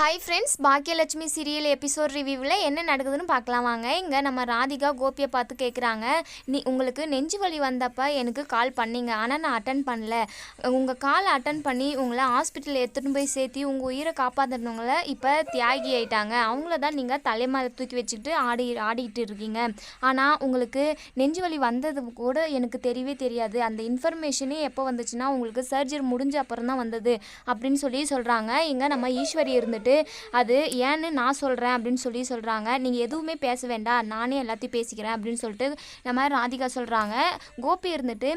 Hi friends Baakiyalakshmi serial episode ரிவ்யூவில் என்ன நடக்குதுன்னு பார்க்கலாம். வாங்க இங்கே நம்ம ராதிகா கோபியை பார்த்து கேட்குறாங்க நீ உங்களுக்கு நெஞ்சு வலி வந்தப்போ எனக்கு கால் பண்ணீங்க. ஆனால் நான் அட்டன் பண்ணல. உங்கள் கால் அட்டன் பண்ணி உங்களை ஹாஸ்பிட்டலில் எடுத்துகிட்டு போய் சேர்த்து உங்கள் உயிரை காப்பாற்றினவங்கள இப்போ தியாகி ஆயிட்டாங்க. அவங்கள தான் நீங்கள் தலைமையில தூக்கி வச்சுக்கிட்டு ஆடி ஆடிக்கிட்டு இருக்கீங்க. ஆனால் உங்களுக்கு நெஞ்சு வலி வந்தது கூட எனக்கு தெரியவே தெரியாது. அந்த இன்ஃபர்மேஷனே எப்போ வந்துச்சுன்னா உங்களுக்கு சர்ஜரி முடிஞ்ச அப்புறம் தான் வந்தது அப்படின்னு சொல்லி சொல்கிறாங்க இங்கே நம்ம ஈஸ்வரி இருந்துட்டு அது ஏன்னு நான் சொல்கிறேன் அப்படின்னு சொல்லி சொல்கிறாங்க நீங்கள் எதுவுமே பேச வேண்டாம். நானே எல்லாத்தையும் பேசிக்கிறேன் அப்படின்னு சொல்லிட்டு இந்த மாதிரி ராதிகா சொல்கிறாங்க கோபி இருந்துட்டு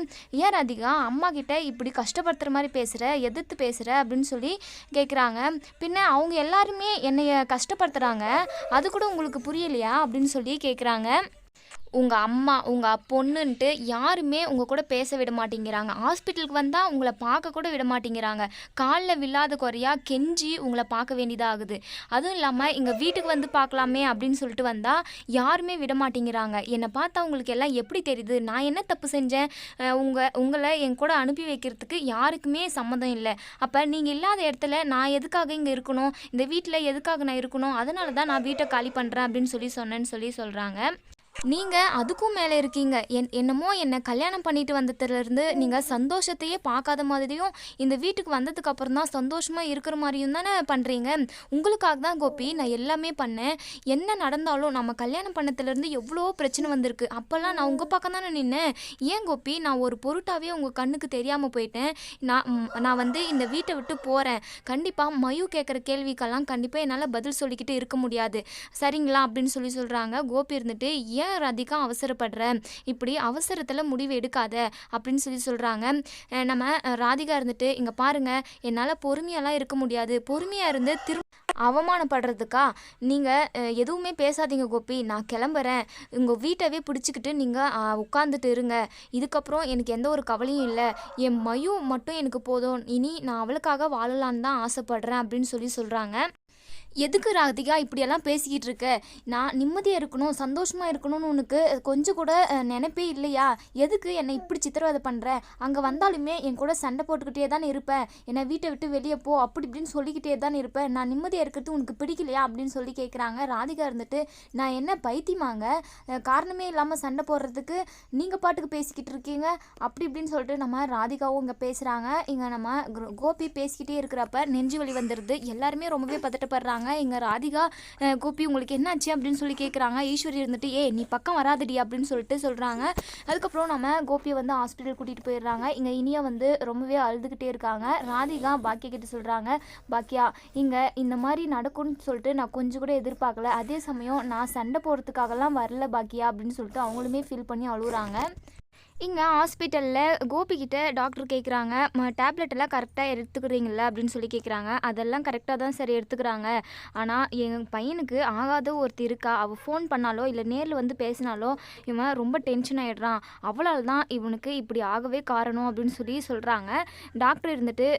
ஏன் ராதிகா? அம்மா கிட்ட இப்படி கஷ்டப்படுத்துகிற மாதிரி பேசுகிற எதிர்த்து பேசுகிற அப்படின்னு சொல்லி கேட்குறாங்க பின்ன அவங்க எல்லாருமே என்னைய கஷ்டப்படுத்துகிறாங்க அது கூட உங்களுக்கு புரியலையா? அப்படின்னு சொல்லி கேட்குறாங்க உங்கள் அம்மா உங்கள் பொண்ணுன்ட்டு யாருமே உங்கள் கூட பேச விட மாட்டேங்கிறாங்க. ஹாஸ்பிட்டலுக்கு வந்தால் உங்களை பார்க்க கூட விட மாட்டேங்கிறாங்க. காலில் வில்லாத குறையாக கெஞ்சி உங்களை பார்க்க வேண்டியதாகுது. அதுவும் இல்லாமல் எங்கள் வீட்டுக்கு வந்து பார்க்கலாமே அப்படின்னு சொல்லிட்டு வந்தால் யாருமே விட மாட்டேங்கிறாங்க. என்னை பார்த்தா உங்களுக்கு எல்லாம் எப்படி தெரியுது? நான் என்ன தப்பு செஞ்சேன்? உங்கள் உங்களை என் கூட அனுப்பி வைக்கிறதுக்கு யாருக்குமே சம்மந்தம் இல்லை. அப்போ நீங்கள் இல்லாத இடத்துல நான் எதுக்காக இங்கே இருக்கணும்? இந்த வீட்டில் எதுக்காக நான் இருக்கணும்? அதனால தான் நான் வீட்டை காலி பண்ணுறேன் அப்படின்னு சொல்லி சொன்னேன்னு சொல்லி சொல்கிறாங்க நீங்கள் அதுக்கும் மேலே இருக்கீங்க. என் என்னமோ என்னை கல்யாணம் பண்ணிட்டு வந்ததுலேருந்து நீங்கள் சந்தோஷத்தையே பார்க்காத மாதிரியும் இந்த வீட்டுக்கு வந்ததுக்கு அப்புறம் தான் சந்தோஷமாக இருக்கிற மாதிரியும் தானே பண்ணுறீங்க உங்களுக்காக தான் கோபி நான் எல்லாமே பண்ணேன். என்ன நடந்தாலும் நம்ம கல்யாணம் பண்ணதுலேருந்து எவ்வளோ பிரச்சனை வந்திருக்கு. அப்போல்லாம் நான் உங்கள் பக்கம் தானே நின்னேன். ஏன் கோபி நான் ஒரு பொருட்டாவே உங்கள் கண்ணுக்கு தெரியாமல் போயிட்டேன். நான் நான் வந்து இந்த வீட்டை விட்டு போகிறேன் கண்டிப்பாக மயு கேட்குற கேள்விக்கெல்லாம் கண்டிப்பாக என்னால் பதில் சொல்லிக்கிட்டு இருக்க முடியாது. சரிங்களா? அப்படின்னு சொல்லி சொல்கிறாங்க கோபி இருந்துட்டு ஏன் ராதிகா அவசரப்படுற இப்படி அவசரத்தில் முடிவு எடுக்காத அப்படின்னு சொல்லி சொல்கிறாங்க நம்ம ராதிகா இருந்துட்டு இங்கே பாருங்கள் என்னால் பொறுமையெல்லாம் இருக்க முடியாது. பொறுமையாக இருந்து திரு அவமானப்படுறதுக்கா? நீங்கள் எதுவுமே பேசாதீங்க கோபி. நான் கிளம்புறேன். உங்கள் வீட்டவே பிடிச்சிக்கிட்டு நீங்கள் உட்காந்துட்டு இருங்க. இதுக்கப்புறம் எனக்கு எந்த ஒரு கவலையும் இல்லை. என் மயு மட்டும் எனக்கு போதும். இனி நான் அவளுக்காக வாழலான்னு தான் ஆசைப்படுறேன் அப்படின்னு சொல்லி சொல்கிறாங்க எதுக்கு ராதிகா இப்படியெல்லாம் பேசிக்கிட்டு இருக்க? நான் நிம்மதியாக இருக்கணும் சந்தோஷமாக இருக்கணும்னு உனக்கு கொஞ்சம் கூட நினைப்பே இல்லையா? எதுக்கு என்னை இப்படி சித்திரவதை பண்ணுற அங்கே வந்தாலுமே என் கூட சண்டை போட்டுக்கிட்டே தான் இருப்பேன் என்னை வீட்டை விட்டு வெளியே போ அப்படி இப்படின்னு சொல்லிக்கிட்டே தான் இருப்பேன் நான் நிம்மதியாக இருக்கிறது உனக்கு பிடிக்கலையா? அப்படின்னு சொல்லி கேட்குறாங்க ராதிகா இருந்துட்டு நான் என்ன பைத்தியமாங்க? காரணமே இல்லாமல் சண்டை போடுறதுக்கு நீங்கள் பாட்டுக்கு பேசிக்கிட்டு இருக்கீங்க. அப்படி இப்படின்னு சொல்லிட்டு நம்ம ராதிகாவும் இங்கே பேசுகிறாங்க இங்கே நம்ம கோபி பேசிக்கிட்டே இருக்கிறப்ப நெஞ்சு வலி வந்துடுது எல்லாருமே ரொம்பவே பதட்டப்படுறாங்க. இங்கே ராதிகா கோபி உங்களுக்கு என்னாச்சு அப்படின்னு சொல்லி கேட்குறாங்க ஈஸ்வரி இருந்துட்டு ஏ நீ பக்கம் வராதடி அப்படின்னு சொல்லிட்டு சொல்கிறாங்க அதுக்கப்புறம் நம்ம கோபியை வந்து ஹாஸ்பிட்டல் கூட்டிகிட்டு போயிடுறாங்க. இங்கே இனியா வந்து ரொம்பவே அழுதுகிட்டே இருக்காங்க. ராதிகா பாக்கியா கிட்ட சொல்கிறாங்க பாக்கியா இங்கே இந்த மாதிரி நடக்கும்னு சொல்லிட்டு நான் கொஞ்சம் கூட எதிர்பார்க்கல. அதே சமயம் நான் சண்டை போடுறதுக்காகலாம் வரல பாக்கியா அப்படின்னு சொல்லிட்டு அவங்களுமே ஃபீல் பண்ணி அழுகுறாங்க இங்கே ஹாஸ்பிட்டலில் கோபிக்கிட்ட டாக்டர் கேட்குறாங்க டேப்லெட் எல்லாம் கரெக்டாக எடுத்துக்கிறீங்களா அப்படின்னு சொல்லி கேட்குறாங்க அதெல்லாம் கரெக்டாக தான் சரி எடுத்துக்கிறாங்க. ஆனால் என் பையனுக்கு ஆகாத ஒருத்தர் இருக்கா? அவள் ஃபோன் பண்ணாலோ இல்லை நேரில் வந்து பேசினாலோ இவன் ரொம்ப டென்ஷன் ஆகிடுறான் அவளால் தான் இவனுக்கு இப்படி ஆகவே காரணம் அப்படின்னு சொல்லி சொல்கிறாங்க டாக்டர் இருந்துட்டு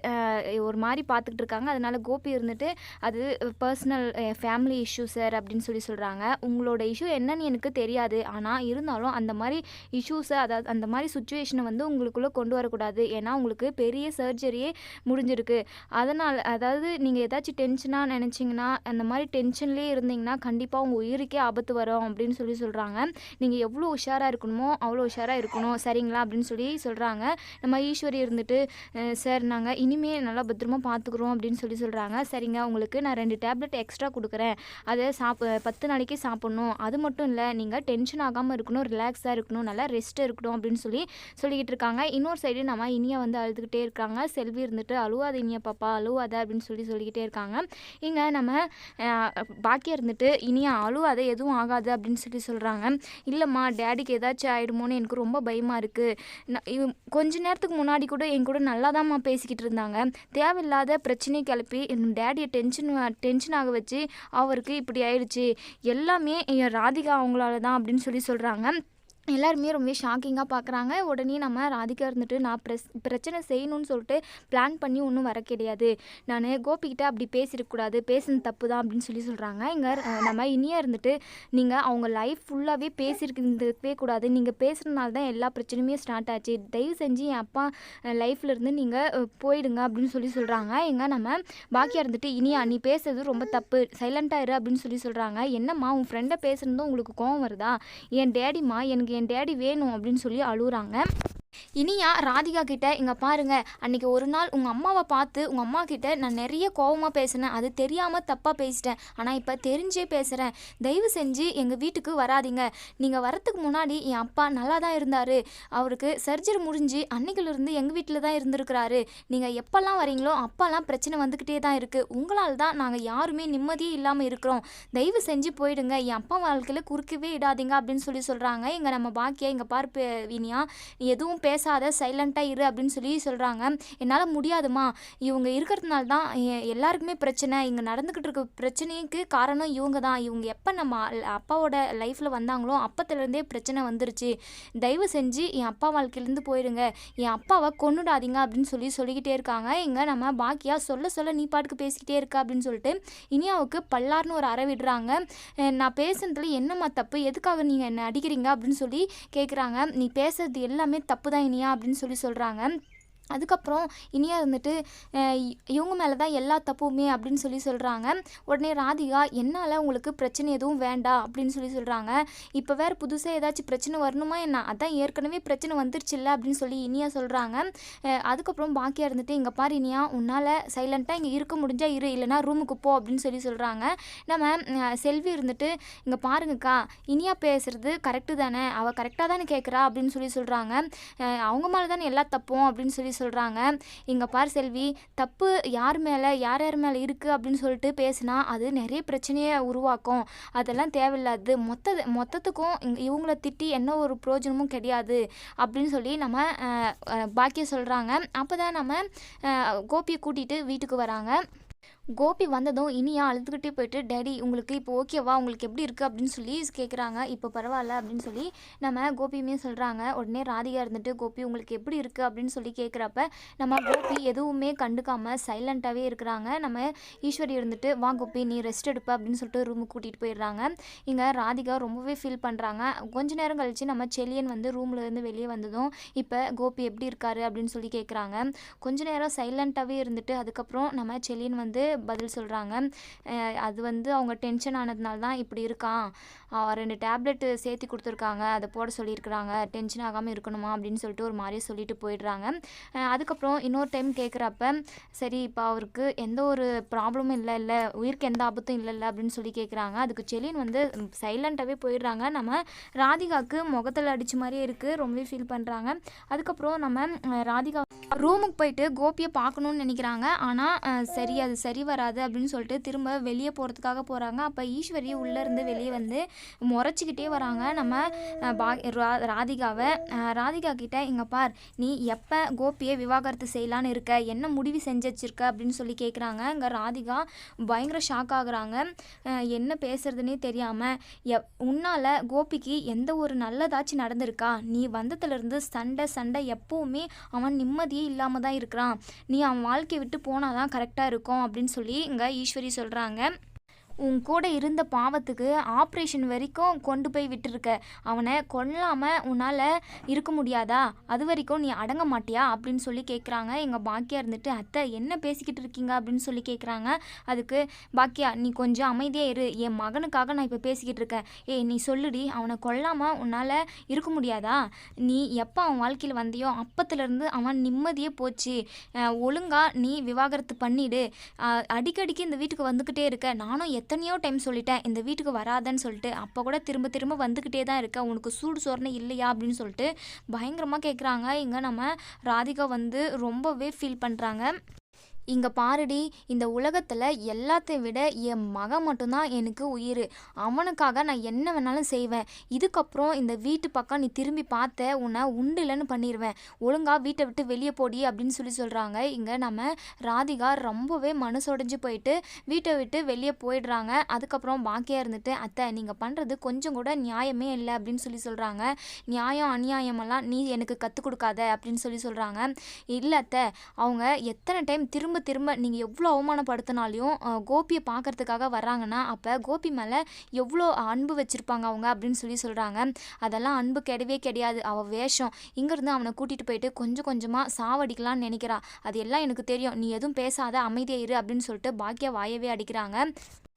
ஒரு மாதிரி பார்த்துக்கிட்டு இருக்காங்க. அதனால கோபி இருந்துட்டு அது பர்சனல் ஃபேமிலி இஷ்யூ சார் அப்படின்னு சொல்லி சொல்கிறாங்க உங்களோட இஷ்யூ என்னன்னு எனக்கு தெரியாது. ஆனால் இருந்தாலும் அந்த மாதிரி இஷ்யூஸை அதாவது அந்த மாதிரி சுச்சுவேஷனை வந்து உங்களுக்குள்ளே கொண்டு வரக்கூடாது. ஏன்னா உங்களுக்கு பெரிய சர்ஜரியே முடிஞ்சிருக்கு. அதனால் அதாவது நீங்கள் ஏதாச்சும் டென்ஷனாக நினச்சிங்கன்னா அந்த மாதிரி டென்ஷன்லேயே இருந்தீங்கன்னா கண்டிப்பாக உங்கள் உயிருக்கே ஆபத்து வரும் அப்படின்னு சொல்லி சொல்கிறாங்க நீங்கள் எவ்வளோ உஷாராக இருக்கணுமோ அவ்வளோ உஷாராக இருக்கணும். சரிங்களா? அப்படின்னு சொல்லி சொல்கிறாங்க நம்ம ஈஸ்வரி இருந்துட்டு சார் நாங்கள் இனிமேல் நல்லா பத்திரமா பார்த்துக்குறோம் அப்படின்னு சொல்லி சொல்கிறாங்க சரிங்க உங்களுக்கு நான் ரெண்டு டேப்லெட் எக்ஸ்ட்ரா கொடுக்குறேன். அதை சாப் பத்து நாளைக்கு சாப்பிட்ணும். அது மட்டும் இல்லை நீங்கள் டென்ஷன் ஆகாமல் இருக்கணும் ரிலாக்ஸாக இருக்கணும். நல்லா ரெஸ்ட் இருக்கணும் அப்படின்னு அப்படின்னு சொல்லி சொல்லிக்கிட்டு இருக்காங்க இன்னொரு சைடு நம்ம இனியா வந்து அழுதுகிட்டே இருக்காங்க. செல்வி இருந்துட்டு அழுவாத இனியா பாப்பா அழுவாத அப்படின்னு சொல்லி சொல்லிக்கிட்டே இருக்காங்க. இங்கே நம்ம பாக்கியா இருந்துட்டு இனியா அழுவாத எதுவும் ஆகாது அப்படின்னு சொல்லி சொல்கிறாங்க இல்லைம்மா டேடிக்கு ஏதாச்சும் ஆகிடுமோன்னு எனக்கு ரொம்ப பயமாக இருக்குது கொஞ்ச நேரத்துக்கு முன்னாடி கூட என் கூட நல்லா பேசிக்கிட்டு இருந்தாங்க. தேவையில்லாத பிரச்சனையை கிளப்பி என் டேடியை டென்ஷன் டென்ஷன் ஆக வச்சு அவருக்கு இப்படி ஆயிடுச்சு. எல்லாமே என் ராதிகா அவங்களால தான் அப்படின்னு சொல்லி சொல்கிறாங்க எல்லாருமே ரொம்ப ஷாக்கிங்காக பார்க்குறாங்க உடனே நம்ம ராதிகா இருந்துட்டு நான் பிரஸ் பிரச்சனை செய்யணும்னு சொல்லிட்டு பிளான் பண்ணி ஒன்றும் வர கிடையாது. நான் கோபிக்கிட்ட அப்படி பேசிடக்கூடாது பேசுனது தப்பு தான் அப்படின்னு சொல்லி சொல்கிறாங்க இங்கே நம்ம இனியாக இருந்துட்டு நீங்கள் அவங்க லைஃப் ஃபுல்லாகவே பேசியிருக்கவே கூடாது. நீங்கள் பேசுகிறதுனால தான் எல்லா பிரச்சனையுமே ஸ்டார்ட் ஆச்சு. தயவு செஞ்சு என் அப்பா லைஃப்லேருந்து நீங்கள் போயிடுங்க அப்படின்னு சொல்லி சொல்கிறாங்க எங்க நம்ம பாக்கியாக இருந்துட்டு இனியா நீ பேசுறது ரொம்ப தப்பு. சைலண்டாக இரு அப்படின்னு சொல்லி சொல்கிறாங்க என்னம்மா உன் ஃப்ரெண்டை பேசுகிறதும் உங்களுக்கு கோவம் வருதா? என் டேடிம்மா எனக்கு என் டேடி வேணும் அப்படின்னு சொல்லி அழுகுறாங்க இனியா ராதிகா கிட்ட இங்கே பாருங்க அன்னைக்கு ஒரு நாள் உங்கள் அம்மாவை பார்த்து உங்கள் அம்மா கிட்ட நான் நிறைய கோவமாக பேசினேன். அது தெரியாமல் தப்பாக பேசிட்டேன். ஆனால் இப்போ தெரிஞ்சே பேசுகிறேன் தயவு செஞ்சு எங்கள் வீட்டுக்கு வராதீங்க. நீங்கள் வரத்துக்கு முன்னாடி என் அப்பா நல்லா தான் இருந்தார். அவருக்கு சர்ஜரி முடிஞ்சு அன்னைக்கிலிருந்து எங்கள் வீட்டில் தான் இருந்திருக்கிறாரு. நீங்கள் எப்போல்லாம் வரீங்களோ அப்போல்லாம் பிரச்சனை வந்துக்கிட்டே தான் இருக்குது உங்களால் தான் நாங்கள் யாருமே நிம்மதியே இல்லாமல் இருக்கிறோம். தயவு செஞ்சு போயிடுங்க. என் அப்பா வாழ்க்கையில் குறுக்கவே இடாதீங்க அப்படின்னு சொல்லி சொல்கிறாங்க இங்கே நம்ம பாக்கியா இங்கே பார்ப்பு வினியா எதுவும் பேசாத சைலண்ட்டாக இரு அப்படின்னு சொல்லி சொல்கிறாங்க என்னால் முடியாதுமா. இவங்க இருக்கிறதுனால தான் எல்லாருக்குமே பிரச்சனை. இங்கே நடந்துக்கிட்டு இருக்க பிரச்சனைக்கு காரணம் இவங்க தான். இவங்க எப்போ நம்ம அப்பாவோட லைஃப்பில் வந்தாங்களோ அப்பத்துலேருந்தே பிரச்சனை வந்துருச்சு. தயவு செஞ்சு என் அப்பா வாழ்க்கையிலேருந்து போயிடுங்க என் அப்பாவை கொண்டுடாதீங்க அப்படின்னு சொல்லி சொல்லிக்கிட்டே இருக்காங்க. இங்கே நம்ம பாக்கியா சொல்ல சொல்ல நீ பாட்டுக்கு பேசிக்கிட்டே இருக்க அப்படின்னு சொல்லிட்டு இனியாவுக்கு பல்லார்னு ஒரு அறை விடுறாங்க. நான் பேசுனதுல என்னம்மா தப்பு? எதுக்காக நீங்கள் என்னை அடிக்கிறீங்க அப்படின்னு சொல்லி கேட்குறாங்க நீ பேசுறது எல்லாமே தப்பு தான் இனியா அப்படின்னு சொல்லி சொல்கிறாங்க அதுக்கப்புறம் இனியா இருந்துட்டு இவங்க மேலே தான் எல்லா தப்புமே அப்படின்னு சொல்லி சொல்கிறாங்க உடனே ராதிகா என்னால் உங்களுக்கு பிரச்சனை எதுவும் வேண்டாம் அப்படின்னு சொல்லி சொல்கிறாங்க இப்போ வேறு புதுசாக ஏதாச்சும் பிரச்சனை வரணுமா என்ன? அதான் ஏற்கனவே பிரச்சனை வந்துருச்சுல்ல அப்படின்னு சொல்லி இனியா சொல்கிறாங்க அதுக்கப்புறம் பாக்கியா இருந்துட்டு இங்கே பாரு இனியா உன்னால் சைலண்ட்டாக இங்கே இருக்க முடிஞ்சால் இரு இல்லைனா ரூமுக்கு போ அப்படின்னு சொல்லி சொல்கிறாங்க நம்ம செல்வி இருந்துட்டு இங்கே பாருங்கக்கா இனியா பேசுறது கரெக்டு தானே? அவள் கரெக்டாக தானே கேட்குறா அப்படின்னு சொல்லி சொல்கிறாங்க அவங்க மேலே தானே எல்லா தப்பும் அப்படின்னு சொல்லி சொல்கிறாங்க இங்கே பார் செல்வி தப்பு யார் மேலே யார் யார் மேலே இருக்குது அப்படின்னு சொல்லிட்டு பேசினா அது நிறைய பிரச்சனையை உருவாக்கும். அதெல்லாம் தேவையில்லாது. மொத்த மொத்தத்துக்கும் இவங்கள திட்டி என்ன ஒரு பிரயோஜனமும் கிடையாது அப்படின்னு சொல்லி நம்ம பாக்கிய சொல்கிறாங்க அப்போ தான் நம்ம கோபியை கூட்டிகிட்டு வீட்டுக்கு வராங்க. கோபி வந்ததும் இனியா அழுதுகிட்டே போயிட்டு டேடி உங்களுக்கு இப்போ ஓகேவா உங்களுக்கு எப்படி இருக்குது அப்படின்னு சொல்லி கேட்குறாங்க இப்போ பரவாயில்ல அப்படின்னு சொல்லி நம்ம கோபியுமே சொல்கிறாங்க உடனே ராதிகா இருந்துட்டு கோபி உங்களுக்கு எப்படி இருக்குது அப்படின்னு சொல்லி கேட்குறப்ப நம்ம கோபி எதுவுமே கண்டுக்காமல் சைலண்ட்டாகவே இருக்கிறாங்க. நம்ம ஈஸ்வரி இருந்துட்டு வா கோபி நீ ரெஸ்ட் எடுப்ப அப்படின்னு சொல்லிட்டு ரூமுக்கு கூட்டிகிட்டு போயிடுறாங்க. இங்கே ராதிகா ரொம்பவே ஃபீல் பண்ணுறாங்க கொஞ்ச நேரம் கழித்து நம்ம செலியன் வந்து ரூம்லேருந்து வெளியே வந்ததும் இப்போ கோபி எப்படி இருக்காரு? அப்படின்னு சொல்லி கேட்குறாங்க கொஞ்ச நேரம் சைலண்ட்டாகவே இருந்துட்டு அதுக்கப்புறம் நம்ம செலியன் வந்து பதில் சொல்கிறாங்க அது வந்து அவங்க டென்ஷன் ஆனதுனால தான் இப்படி இருக்கான். ரெண்டு டேப்லெட்டு சேர்த்து கொடுத்துருக்காங்க. அதை போட சொல்லியிருக்கிறாங்க. டென்ஷன் ஆகாமல் இருக்கணுமா அப்படின்னு சொல்லிட்டு ஒரு மாதிரியே சொல்லிட்டு போயிடுறாங்க. அதுக்கப்புறம் இன்னொரு டைம் கேட்குறப்ப சரி இப்போ அவருக்கு எந்த ஒரு ப்ராப்ளமும் இல்லை இல்லை. உயிருக்கு எந்த ஆபத்தும் இல்லைல்ல அப்படின்னு சொல்லி கேட்குறாங்க. அதுக்கு செலின் வந்து சைலண்ட்டாகவே போயிடுறாங்க. நம்ம ராதிகாவுக்கு முகத்தில் அடித்த மாதிரியே இருக்குது ரொம்பவே ஃபீல் பண்ணுறாங்க அதுக்கப்புறம் நம்ம ராதிகா ரூமுக்கு போயிட்டு கோபியை பார்க்கணுன்னு நினைக்கிறாங்க. ஆனால் சரி அது சரி வராது அப்படின்னு சொல்லிட்டு திரும்ப வெளியே போகிறதுக்காக போகிறாங்க அப்போ ஈஸ்வரி உள்ளேருந்து வெளியே வந்து முறைச்சிக்கிட்டே வராங்க. நம்ம பா ரா- ராதிகாவை. ராதிகா கிட்ட இங்கே பார் நீ எப்போ கோபியை விவாகரத்து செய்யலான்னு இருக்க? என்ன முடிவு செஞ்சு வச்சிருக்க? அப்படின்னு சொல்லி கேட்குறாங்க இங்கே ராதிகா பயங்கர ஷாக் ஆகுறாங்க. என்ன பேசுறதுனே தெரியாமல் எப் உன்னால் கோபிக்கு எந்த ஒரு நல்லதாச்சும் நடந்திருக்கா? நீ வந்ததுலேருந்து சண்டை சண்டை எப்போவுமே அவன் நிம்மதியே இல்லாமல் தான் இருக்கிறான். நீ அவன் வாழ்க்கையை விட்டு போனால் தான் கரெக்டாக இருக்கும். அப்படின்னு சொல்லி இங்கே ஈஸ்வரி சொல்கிறாங்க உன் கூட இருந்த பாவத்துக்கு ஆப்ரேஷன் வரைக்கும் கொண்டு போய் விட்டுருக்க. அவனை கொல்லாமல் உன்னால் இருக்க முடியாதா? அது வரைக்கும் நீ அடங்க மாட்டியா? அப்படின்னு சொல்லி கேட்குறாங்க எங்கள் பாக்கியா இருந்துட்டு அத்தை என்ன பேசிக்கிட்டு இருக்கீங்க? அப்படின்னு சொல்லி கேட்குறாங்க அதுக்கு பாக்கியா நீ கொஞ்சம் அமைதியாக இரு. என் மகனுக்காக நான் இப்போ பேசிக்கிட்டு இருக்கேன். ஏய் நீ சொல்லுடி. அவனை கொல்லாமல் உன்னால் இருக்க முடியாதா? நீ எப்போ அவன் வாழ்க்கையில் வந்தியோ அப்பத்துலேருந்து அவன் நிம்மதியே போச்சு. ஒழுங்காக நீ விவாகரத்து பண்ணிடு. அடிக்கடிக்கு இந்த வீட்டுக்கு வந்துக்கிட்டே இருக்க. நானும் எத்தனையோ டைம் சொல்லிட்டேன் இந்த வீட்டுக்கு வராதன்னு சொல்லிட்டு அப்போ கூட திரும்ப திரும்ப வந்துக்கிட்டே தான் இருக்க. உனக்கு சூடு சோறுனே இல்லையா அப்படின்னு சொல்லிட்டு பயங்கரமாக கேட்குறாங்க இங்கே நம்ம ராதிகா வந்து ரொம்பவே ஃபீல் பண்ணுறாங்க இங்கே பாருடி இந்த உலகத்தில் எல்லாத்தையும் விட என் மகன் மட்டும்தான் எனக்கு உயிர். அவனுக்காக நான் என்ன வேணாலும் செய்வேன். இதுக்கப்புறம் இந்த வீட்டு பக்கம் நீ திரும்பி பார்த்த உன்னை உண்டு இல்லைன்னு பண்ணிடுவேன் ஒழுங்காக வீட்டை விட்டு வெளியே போடி அப்படின்னு சொல்லி சொல்கிறாங்க இங்கே நம்ம ராதிகா ரொம்பவே மனசுடைஞ்சு போயிட்டு வீட்டை விட்டு வெளியே போயிடுறாங்க. அதுக்கப்புறம் பாக்கியாக இருந்துட்டு அத்தை நீங்கள் பண்ணுறது கொஞ்சம் கூட நியாயமே இல்லை அப்படின்னு சொல்லி சொல்கிறாங்க நியாயம் அநியாயமெல்லாம் நீ எனக்கு கற்றுக் கொடுக்காத அப்படின்னு சொல்லி சொல்கிறாங்க இல்லை அத்தை. அவங்க எத்தனை டைம் திரும்ப திரும்ப திரும்ப நீங்கள் எவ்வளோ அவமானப்படுத்தினாலையும் கோபியை பார்க்கறதுக்காக வர்றாங்கன்னா அப்போ கோபி மேலே எவ்வளோ அன்பு வச்சுருப்பாங்க அவங்க அப்படின்னு சொல்லி சொல்கிறாங்க அதெல்லாம் அன்பு கிடையவே கிடையாது. அவள் வேஷம். இங்கேருந்து அவனை கூட்டிகிட்டு போயிட்டு கொஞ்சம் கொஞ்சமாக சாவடிக்கலாம்னு நினைக்கிறா. அது எல்லாம் எனக்கு தெரியும். நீ எதுவும் பேசாத அமைதியாக இரு அப்படின்னு சொல்லிட்டு பாக்கியா வாயவே அடிக்கிறாங்க.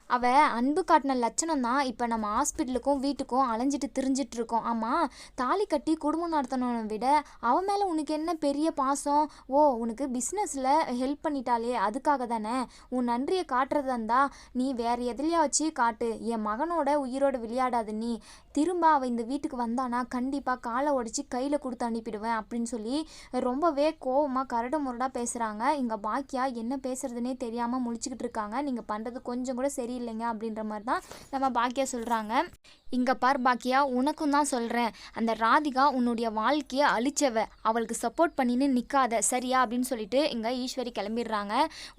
அவ அன்பு காட்டின லட்சணம் தான் இப்போ நம்ம ஹாஸ்பிட்டலுக்கும் வீட்டுக்கும் அலைஞ்சிட்டு திரிஞ்சிட்டு இருக்கோம் ஆமாம் தாலி கட்டி குடும்பம் நடத்தினவனை விட அவன் மேலே உனக்கு என்ன பெரிய பாசம்? ஓ உனக்கு பிஸ்னஸில் ஹெல்ப் பண்ணிட்டாலே அதுக்காக தானே? உன் நன்றியை காட்டுறதா இருந்தா நீ வேற எதுலையா வச்சு காட்டு. என் மகனோட உயிரோடு விளையாடாது நீ. திரும்ப அவள் இந்த வீட்டுக்கு வந்தானா கண்டிப்பாக காலை உடச்சி கையில் கொடுத்து அனுப்பிடுவேன் அப்படின்னு சொல்லி ரொம்பவே கோவமாக கரடு முரடாக பேசுகிறாங்க இங்கே பாக்கியா என்ன பேசுறதுனே தெரியாமல் முழிச்சுக்கிட்டு இருக்காங்க. நீங்கள் பண்ணுறது கொஞ்சம் கூட சரி சரியில்லைங்க அப்படின்ற மாதிரி தான் நம்ம பாக்கியா சொல்கிறாங்க இங்கே பார் பாக்கியா உனக்கும் தான் சொல்கிறேன் அந்த ராதிகா உன்னுடைய வாழ்க்கையை அழிச்சவ. அவளுக்கு சப்போர்ட் பண்ணின்னு நிற்காத சரியா? அப்படின்னு சொல்லிட்டு இங்கே ஈஸ்வரி கிளம்பிடுறாங்க.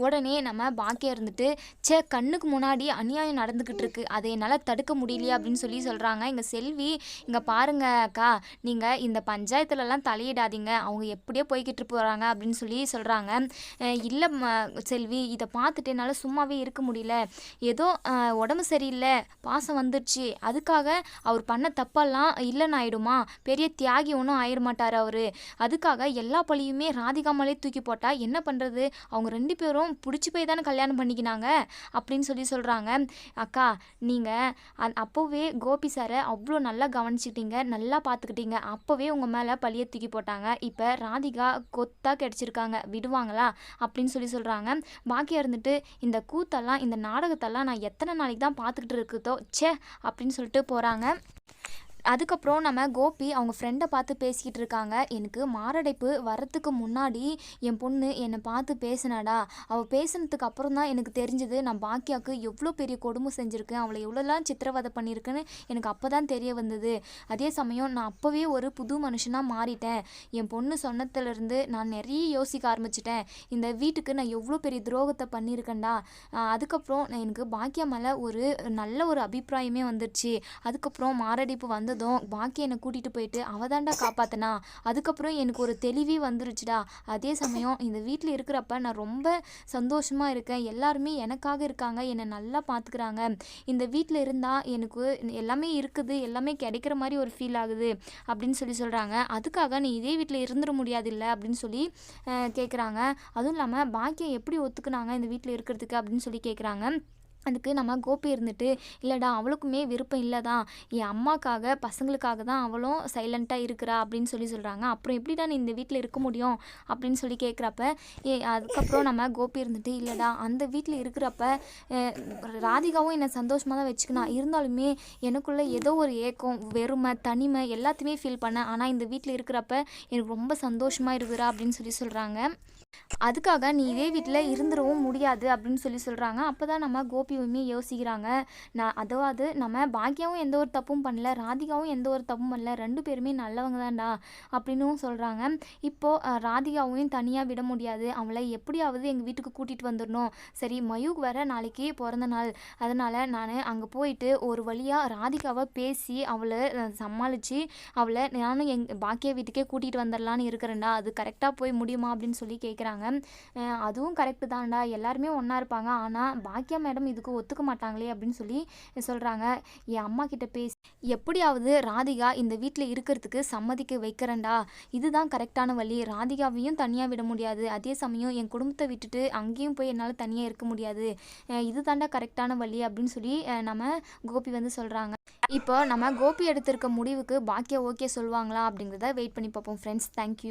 உடனே நம்ம பாக்கியா இருந்துட்டு ச்சே கண்ணுக்கு முன்னாடி அநியாயம் நடந்துக்கிட்டு இருக்கு. அதை என்னால் தடுக்க முடியலையே அப்படின்னு சொல்லி சொல்கிறாங்க இங்கே செல்வி இங்கே பாருங்க அக்கா. நீங்கள் இந்த பஞ்சாயத்துலலாம் தலையிடாதீங்க. அவங்க எப்படியோ போய்கிட்டு போகிறாங்க அப்படின்னு சொல்லி சொல்கிறாங்க இல்லை செல்வி இதை பார்த்துட்டு என்னால் சும்மாவே இருக்க முடியல. ஏதோ அஹ், உடம்பு சரியில்லை பாசம் வந்துடுச்சு அதுக்காக அவர் பண்ண தப்பெல்லாம் இல்லைன்னு ஆயிடுமா? பெரிய தியாகி ஒன்றும் ஆயிட மாட்டார் அவர். அதுக்காக எல்லா பழியுமே ராதிகா மேலே தூக்கி போட்டால் என்ன பண்ணுறது அவங்க ரெண்டு பேரும் பிடிச்சி போய் தானே கல்யாணம் பண்ணிக்கினாங்க? அப்படின்னு சொல்லி சொல்கிறாங்க அக்கா நீங்கள் அந் அப்போவே கோபி சாரை அவ்வளோ நல்லா கவனிச்சிக்கிட்டீங்க நல்லா பார்த்துக்கிட்டீங்க அப்போவே உங்கள் மேலே பழியை தூக்கி போட்டாங்க. இப்போ ராதிகா கொத்தாக கிடச்சிருக்காங்க. விடுவாங்களா? அப்படின்னு சொல்லி சொல்கிறாங்க பாக்கியா இருந்துட்டு இந்த கூத்தெல்லாம் இந்த நாடகத்தெல்லாம் நான் எத்தனை நாளைக்கு தான் பார்த்துக்கிட்டு இருக்குதோ ச்சே அப்படின்னு சொல்லிட்டு போகிறாங்க அதுக்கப்புறம் நம்ம கோபி அவங்க ஃப்ரெண்டை பார்த்து பேசிக்கிட்டு இருக்காங்க. எனக்கு மாரடைப்பு வரத்துக்கு முன்னாடி என் பொண்ணு என்னை பார்த்து பேசினாடா. அவள் பேசினதுக்கு அப்புறம் தான் எனக்கு தெரிஞ்சது நான் பாக்கியாவுக்கு எவ்வளோ பெரிய கொடுமை செஞ்சுருக்கேன். அவளை எவ்வளோலாம் சித்திரவதை பண்ணியிருக்குன்னு எனக்கு அப்போ தான் தெரிய வந்தது. அதே சமயம் நான் அப்போவே ஒரு புது மனுஷனாக மாறிட்டேன். என் பொண்ணு சொன்னதுலேருந்து நான் நிறைய யோசிக்க ஆரம்பிச்சிட்டேன். இந்த வீட்டுக்கு நான் எவ்வளோ பெரிய துரோகத்தை பண்ணியிருக்கேன்டா. அதுக்கப்புறம் நான் எனக்கு பாக்கியா மேலே ஒரு நல்ல ஒரு அபிப்பிராயமே வந்துடுச்சு அதுக்கப்புறம் மாரடைப்பு வந்ததும் பாக்கி என்னை கூட்டிகிட்டு போயிட்டு அவள் தாண்டா காப்பாத்தினா. அதுக்கப்புறம் எனக்கு ஒரு தெளிவே வந்துருச்சுடா. அதே சமயம் இந்த வீட்டில் இருக்கிறப்ப நான் ரொம்ப சந்தோஷமாக இருக்கேன். எல்லாருமே எனக்காக இருக்காங்க. என்னை நல்லா பார்த்துக்கிறாங்க இந்த வீட்டில் இருந்தால் எனக்கு எல்லாமே இருக்குது. எல்லாமே கிடைக்கிற மாதிரி ஒரு ஃபீல் ஆகுது அப்படின்னு சொல்லி சொல்கிறாங்க அதுக்காக நீ இதே வீட்டில் இருந்துட முடியாது இல்லை அப்படின்னு சொல்லி கேட்குறாங்க அதுவும் இல்லாமல் பாக்கியம் எப்படி ஒத்துக்குனாங்க இந்த வீட்டில் இருக்கிறதுக்கு அப்படின்னு சொல்லி கேட்குறாங்க அதுக்கு நம்ம கோபி இருந்துட்டு இல்லைடா அவளுக்குமே விருப்பம் இல்லை தான் என் அம்மாக்காக பசங்களுக்காக தான் அவளும் சைலண்ட்டாக இருக்கிறா அப்படின்னு சொல்லி சொல்கிறாங்க அப்புறம் எப்படிடா நீ இந்த வீட்டில் இருக்க முடியும்? அப்படின்னு சொல்லி கேட்குறப்ப ஏ அதுக்கப்புறம் நம்ம கோபி இருந்துட்டு இல்லைடா அந்த வீட்டில் இருக்கிறப்ப ராதிகாவும் என்னை சந்தோஷமாக தான் வச்சுக்கினா. இருந்தாலுமே எனக்குள்ளே ஏதோ ஒரு ஏக்கம் வெறுமை தனிமை எல்லாத்தையுமே ஃபீல் பண்ணேன். ஆனால் இந்த வீட்டில் இருக்கிறப்ப எனக்கு ரொம்ப சந்தோஷமாக இருக்குறா அப்படின்னு சொல்லி சொல்கிறாங்க அதுக்காக நீ இதே வீட்டில் இருந்துடவும் முடியாது அப்படின்னு சொல்லி சொல்கிறாங்க அப்போ தான் நம்ம கோபியுமே யோசிக்கிறாங்க. நான் அதாவது நம்ம பாக்கியாவும் எந்த ஒரு தப்பும் பண்ணல ராதிகாவும் எந்த ஒரு தப்பும் பண்ணல ரெண்டு பேருமே நல்லவங்க தான்டா அப்படின்னும் சொல்கிறாங்க இப்போது ராதிகாவையும் தனியாக விட முடியாது. அவளை எப்படியாவது எங்கள் வீட்டுக்கு கூட்டிகிட்டு வந்துடணும். சரி மயூக் வேற நாளைக்கு பிறந்த நாள். அதனால் நான் அங்கே போயிட்டு ஒரு வழியாக ராதிகாவை பேசி அவளை சமாளித்து அவளை நானும் எங் பாக்கியா வீட்டுக்கே கூட்டிகிட்டு வந்துடலான்னு இருக்கிறேன்டா. அது கரெக்டாக போய் முடியுமா அப்படின்னு சொல்லி கேட்குறாங்க அதுவும் கரெக்டு தான்டா. எல்லாருமே ஒன்றா இருப்பாங்க. ஆனால் பாக்கியா மேடம் இதுக்கு ஒத்துக்க மாட்டாங்களே அப்படின்னு சொல்லி சொல்கிறாங்க என் அம்மா கிட்ட பேசி எப்படியாவது ராதிகா இந்த வீட்டில் இருக்கிறதுக்கு சம்மதிக்க வைக்கிறேன்டா. இதுதான் கரெக்டான வழி. ராதிகாவையும் தனியாக விட முடியாது. அதே சமயம் என் குடும்பத்தை விட்டுட்டு அங்கேயும் போய் என்னால் தனியாக இருக்க முடியாது. அஹ் இது தாண்டா கரெக்டான வழி. அப்படின்னு சொல்லி நம்ம கோபி வந்து சொல்கிறாங்க இப்போ நம்ம கோபி எடுத்திருக்க முடிவுக்கு பாக்கியா ஓகே சொல்லுவாங்களா அப்படிங்கிறத வெயிட் பண்ணி பார்ப்போம் ஃப்ரெண்ட்ஸ் தேங்க்யூ